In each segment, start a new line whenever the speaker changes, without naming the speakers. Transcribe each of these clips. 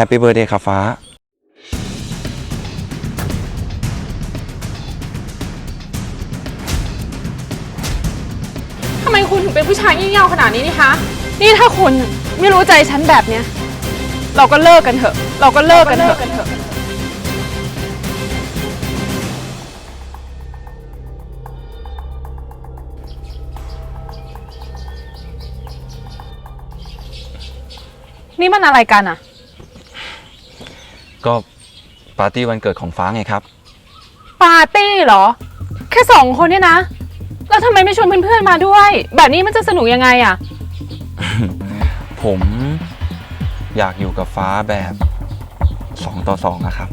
แฮปปี้เบ t ร์เดย์ครับฟ้า
ทำไมคุณถึงเป็นผู้ชายงี่เง่าขนาดนี้นี่คะ นี่ถ้าคุณไม่รู้ใจฉันแบบเนี้ย เราก็เลิกกันเถอะ เราก็เลิกกันเถอะ นี่มันอะไรกันอะ
ก็ปาร์ตี้วันเกิดของฟ้าไงครับ
ปาร์ตี้เหรอ แค่สองคนเนี่ยนะ แล้วทำไมไม่ชวนเพื่อนๆมาด้วย แบบนี้มันจะสนุกยังไงอะ
ผมอยากอยู่กับฟ้าแบบสองต่อสองนะครับ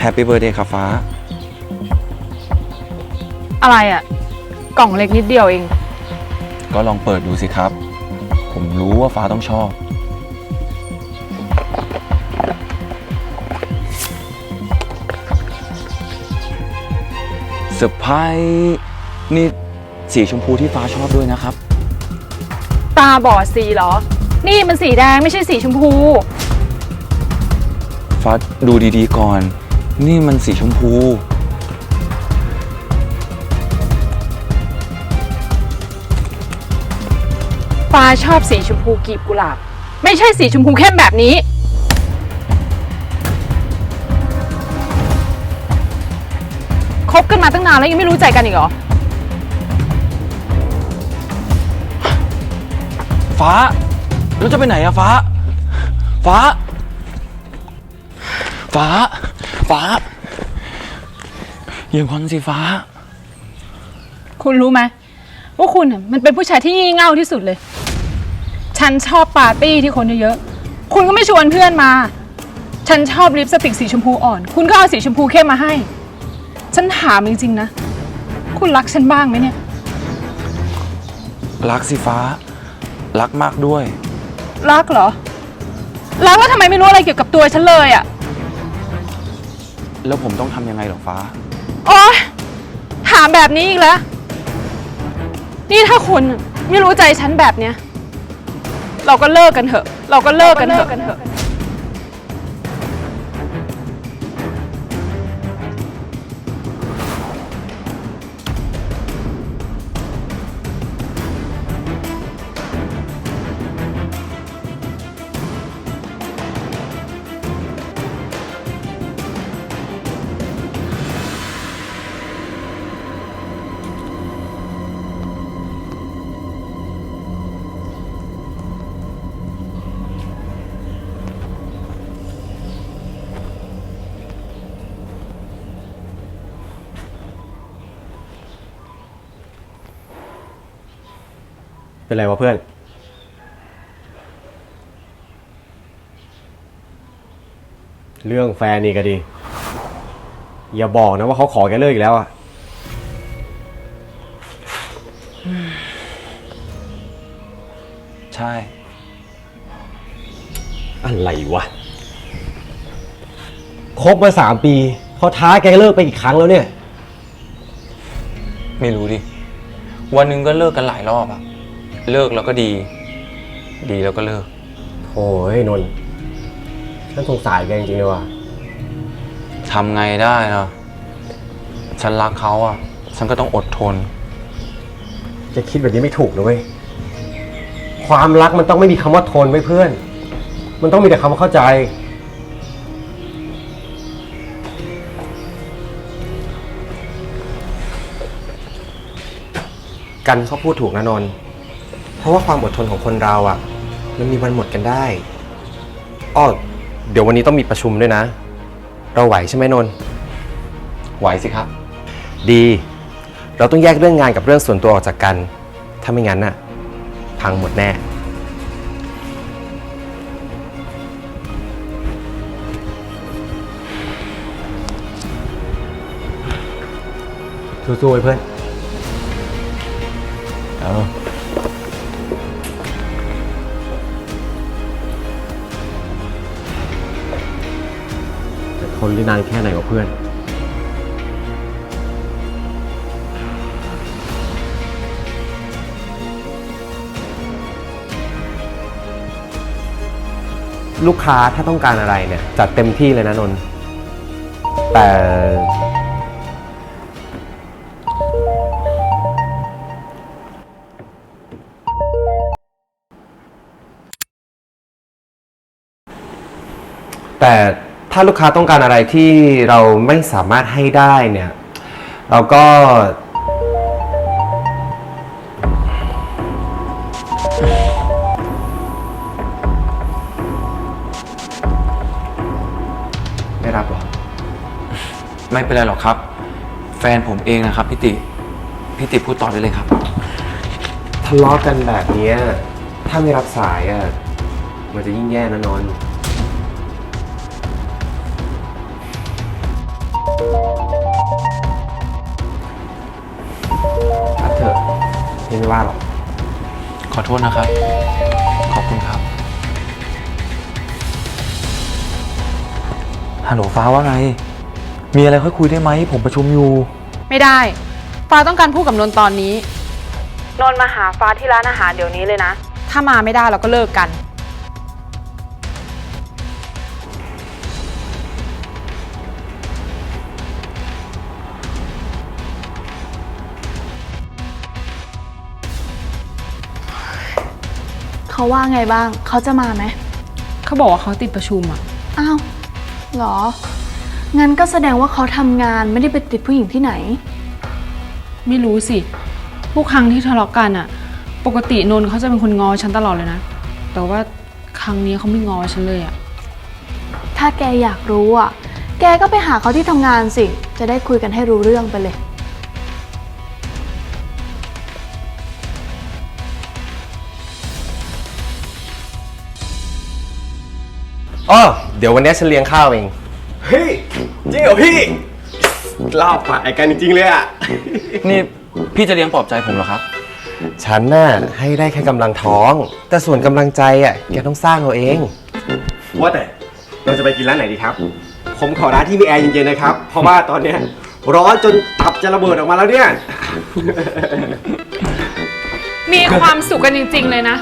แฮปปี้เบ t ร์ a เดย์ครับฟ้า
อะไรอะกล่องเล็กนิดเดียวเอง
ก็ลองเปิดดูสิครับ ผมรู้ว่าฟ้าต้องชอบ เซอร์ไพรส์นี่สีชมพูที่ฟ้าชอบด้วยนะครับ
ตาบอดสีเหรอ นี่มันสีแดงไม่ใช่สีชมพู
ฟ้าดูดีๆก่อน นี่มันสีชมพู
ฟ้าชอบสีชมพูกลีบกุหลาบ ไม่ใช่สีชมพูเข้มแบบนี้ คบกันมาตั้งนานแล้วยังไม่รู้ใจกันอีกเหรอ
ฟ้าแล้วจะไปไหนอะฟ้า ฟ้า ฟ้า ฟ้าอย่างอนสิฟ้า
คุณรู้ไหมว่าคุณน่ะมันเป็นผู้ชายที่งี่เง่าที่สุดเลย ฉันชอบปาร์ตี้ที่คนเยอะๆ คุณก็ไม่ชวนเพื่อนมา ฉันชอบลิปสติกสีชมพูอ่อน คุณก็เอาสีชมพูเข้มมาให้ ฉันถามจริงๆนะ คุณรักฉันบ้างไหมเนี่ย
รักสิฟ้า รักมากด้วย
รักเหรอ รักแล้วทำไมไม่รู้อะไรเกี่ยวกับตัวฉันเลยอะ่ะ
แล้วผมต้องทำยังไงเหรอฟ้า
โอ๊ยถามแบบนี้อีกแล้ว นี่ถ้าคุณไม่รู้ใจฉันแบบเนี้ย เราก็เลิกกันเถอะ เราก็เลิกกันเถอะ
เป็นไรวะเพื่อน เรื่องแฟนนี่ก็ดี อย่าบอกนะว่าเขาขอแกเลิกอีกแล้วอะ
ใช่
อะไรวะ คบมาสามปีเขาท้าแกเลิกไปอีกครั้งแล้วเนี่ย
ไม่รู้ดิ วันหนึ่งก็เลิกกันหลายรอบอะ เลิกแล้วก็ดี ดีแล้วก็เลิก
โอ้ยนนท์ฉันสงสารแกจริงๆเลยว่ะ
ทำไงได้นะฉันรักเขาอะฉันก็ต้องอดทน
จะคิดแบบนี้ไม่ถูกนะเว้ย ความรักมันต้องไม่มีคำว่าทนไว้เพื่อน มันต้องมีแต่คำว่าเข้าใจ
กันเขาพูดถูกนะนนท์ เพราะว่าความอดทนของคนเราอะ่ะ มันมีวันหมดกันได้อ้อเดี๋ยววันนี้ต้องมีประชุมด้วยนะ เราไหวใช่ไหมนนท์
ไหวสิครับ
ดี เราต้องแยกเรื่องงานกับเรื่องส่วนตัวออกจากกัน ถ้าไม่งั้นน่ะ พังหมดแน่
สู้ๆไว้เพื่อน
เออ
นได้นานแค่ไหนวะเพื่อน
ลูกค้าถ้าต้องการอะไรเนี่ย จัดเต็มที่เลยนะนนแต่ แต่ ถ้าลูกค้าต้องการอะไรที่เราไม่สามารถให้ได้เนี่ย เราก็ ไม่รับหรอ
ไม่เป็นไรหรอกครับ แฟนผมเองนะครับพี่ติพี่ติพูดต่อได้เลยครับ
ทะเลาะกันแบบเนี้ยถ้าไม่รับสายอะ มันจะยิ่งแย่นะนนท์ พี่ไม่ว่าหรอก
ขอโทษนะครับ ขอบคุณครับฮัลโหลฟ้าว่าไง มีอะไรค่อยคุยได้ไหม ผมประชุมอยู่
ไม่ได้ ฟ้าต้องการพูดกับนนท์ตอนนี้ นนท์มาหาฟ้าที่ร้านอาหารเดี๋ยวนี้เลยนะ ถ้ามาไม่ได้เราก็เลิกกัน
เขาว่าไงบ้าง เขาจะมาไหม
เขาบอกว่าเขาติดประชุมอะ
อ้าวเหรอ งั้นก็แสดงว่าเขาทำงานไม่ได้ไปติดผู้หญิงที่ไหน
ไม่รู้สิทุกครั้งที่ทะเลาะกันอะปกตินนท์เขาจะเป็นคนงอฉันตลอดเลยนะ แต่ว่าครั้งนี้เขาไม่งอฉันเลยอะ
ถ้าแกอยากรู้อะ แกก็ไปหาเขาที่ทำงานสิ จะได้คุยกันให้รู้เรื่องไปเลย
อ๋อเดี๋ยววันนี้ฉันเลี้ยงข้าวเอง
เฮ้ย จริงเหรอพี่เล่าผ่านกันจริงๆเลยอะ
นี่พี่จะเลี้ยงปลอบใจผมเหรอครับ
ฉันน่ะให้ได้แค่กำลังท้อง แต่ส่วนกำลังใจอะแกต้องสร้างเอาเอง
ว่าแต่เราจะไปกินร้านไหนดีครับ ผมขอร้านที่มีแอร์เย็นๆนะครับ เพราะว่าตอนเนี้ยร้อนจนตับจะระเบิดออกมาแล้วเนี่ย
มีความสุขกันจริง ๆ เลยนะ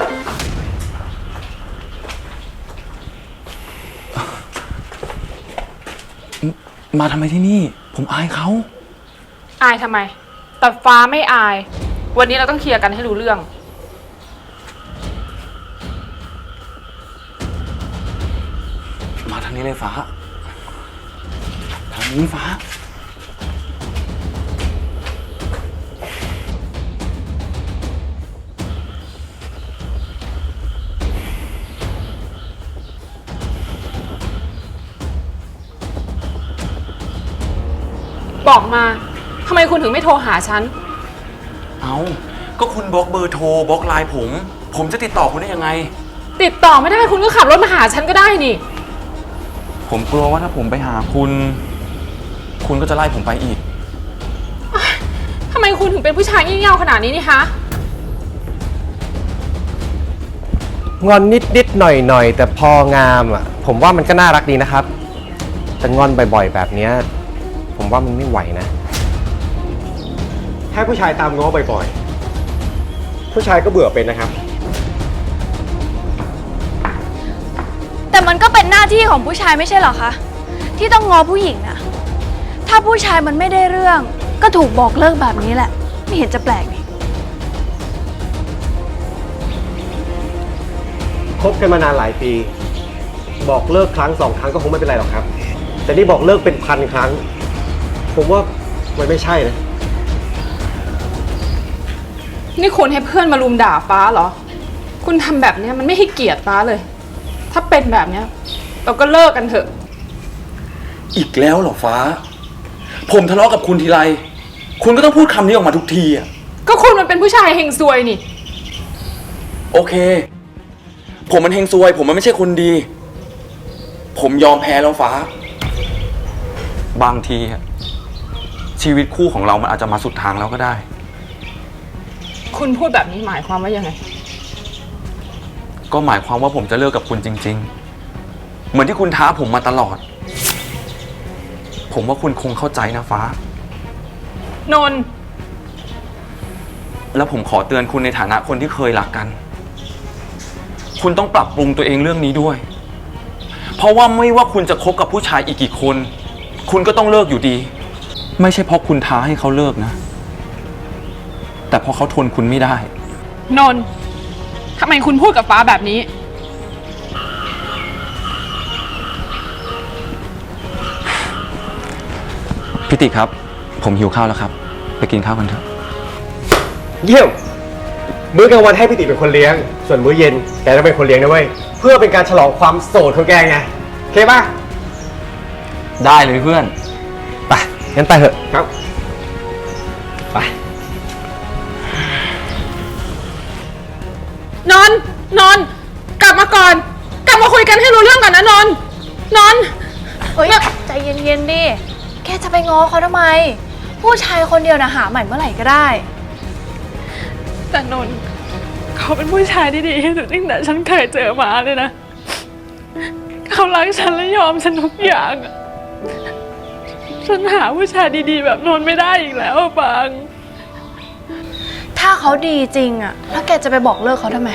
มาทำไมที่นี่ ผมอายเขา
อายทำไม แต่ฟ้าไม่อาย วันนี้เราต้องเคลียร์กันให้รู้เรื่อง
มาทางนี้เลยฟ้า ทางนี้ฟ้า
บอกมาทำไมคุณถึงไม่โทรหาฉัน
เอาก็คุณบล็อกเบอร์โทรบล็อกไลน์ผม ผมจะติดต่อคุณได้ยังไง
ติดต่อไม่ได้คุณก็ขับรถมาหาฉันก็ได้นี่
ผมกลัวว่าถ้าผมไปหาคุณ คุณก็จะไล่ผมไปอีก
ทำไมคุณถึงเป็นผู้ชายงี่เง่าขนาดนี้นี่คะ
งอนนิดนิดๆหน่อยหน่อยๆแต่พองามอะ ผมว่ามันก็น่ารักดีนะครับ แต่งอนบ่อยๆ แบบเนี้ย ผมว่ามันไม่ไหวนะ
แค่ผู้ชายตามง้อบ่อยๆ ผู้ชายก็เบื่อเป็นนะครับ
แต่มันก็เป็นหน้าที่ของผู้ชายไม่ใช่เหรอคะ ที่ต้องงอผู้หญิงอะถ้าผู้ชายมันไม่ได้เรื่องก็ถูกบอกเลิกแบบนี้แหละ ไม่เห็นจะแปลกนี่
คบกันมานานหลายปี บอกเลิกครั้งสองครั้งก็คงไม่เป็นไรหรอกครับ แต่นี่บอกเลิกเป็นพันครั้ง ผมว่ามันไม่ใช่นะ
นี่คุณให้เพื่อนมารุมด่าฟ้าเหรอ คุณทำแบบเนี้ยมันไม่ให้เกียรติฟ้าเลย ถ้าเป็นแบบเนี้ย เราก็เลิกกันเถอะ
อีกแล้วเหรอฟ้า ผมทะเลาะกับคุณทีไร คุณก็ต้องพูดคำนี้ออกมาทุกทีอะ
ก็คุณมันเป็นผู้ชายเฮงซวยนี่
โอเค ผมมันเฮงซวย ผมมันไม่ใช่คนดี ผมยอมแพ้แล้วฟ้า บางทีอะ ชีวิตคู่ของเรามันอาจจะมาสุดทางแล้วก็ได้
คุณพูดแบบนี้หมายความว่ายังไง
ก็หมายความว่าผมจะเลิกกับคุณจริง ๆ เหมือนที่คุณท้าผมมาตลอด ผมว่าคุณคงเข้าใจนะฟ้า
นนท์
แล้วผมขอเตือนคุณในฐานะคนที่เคยรักกัน คุณต้องปรับปรุงตัวเองเรื่องนี้ด้วย เพราะว่าไม่ว่าคุณจะคบกับผู้ชายอีกกี่คน คุณก็ต้องเลิกอยู่ดี ไม่ใช่เพราะคุณท้าให้เขาเลิกนะ แต่เพราะเขาทนคุณไม่ได้
นนท์ทำไมคุณพูดกับฟ้าแบบนี้
พิติครับ ผมหิวข้าวแล้วครับ ไปกินข้าวกันเถอะ
เยี่ยม มื้อกลางวันให้พี่ติเป็นคนเลี้ยง ส่วนมื้อเย็นแกต้องเป็นคนเลี้ยงนะเว้ย เพื่อเป็นการฉลองความโสดของแกไง โอเคป่ะ
ได้เลยเพื่อน
ไป งั้นไปเถอะ
ครับ
ไป
นนท์นนท์กลับมาก่อน กลับมาคุยกันให้รู้เรื่องก่อนนะนนท์นนท์
เฮ้ย ใจเย็นๆดิ แกจะไปง้อเขาทำไม ผู้ชายคนเดียวนะหาใหม่เมื่อไหร่ก็ได้
แต่นนท์เขาเป็นผู้ชายที่ดีที่สุดตั้งแต่ฉันเคยเจอมาเลยนะ เขารักฉันและยอมฉันทุกอย่างอะ ฉันหาผู้ชายดีๆ แบบนนท์ไม่ได้อีกแล้วอะปัง
ถ้าเขาดีจริงอะแล้วแกจะไปบอกเลิกเขาทำไม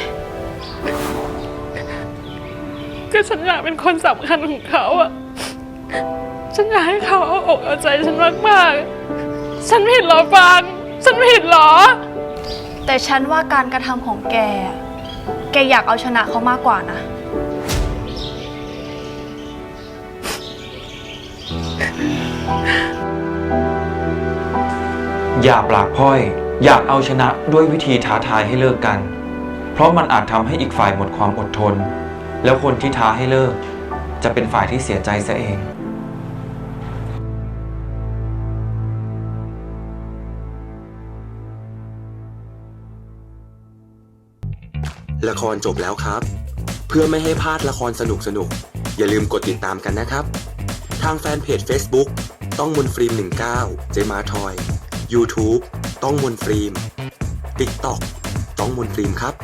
ก็ฉันอยากเป็นคนสำคัญของเขาอะฉันอยากให้เขาเอาอกเอาใจฉันมากๆ ฉันผิดเหรอปัง ฉันผิดเหรอ
แต่ฉันว่าการกระทำของแกอะแกอยากเอาชนะเขามากกว่านะ
อย่าปากพร่อย อยากเอาชนะด้วยวิธีท้าทายให้เลิกกัน เพราะมันอาจทำให้อีกฝ่ายหมดความอดทน แล้วคนที่ท้าให้เลิก จะเป็นฝ่ายที่เสียใจซะเอง
ละครจบแล้วครับ เพื่อไม่ให้พลาดละครสนุกสนุกๆอย่าลืมกดติดตามกันนะครับ ทางแฟนเพจ Facebook ต้องมนฟิล์ม19 เจมาทอย YouTube ต้องมนฟิล์ม TikTok ต้องมนฟิล์มครับ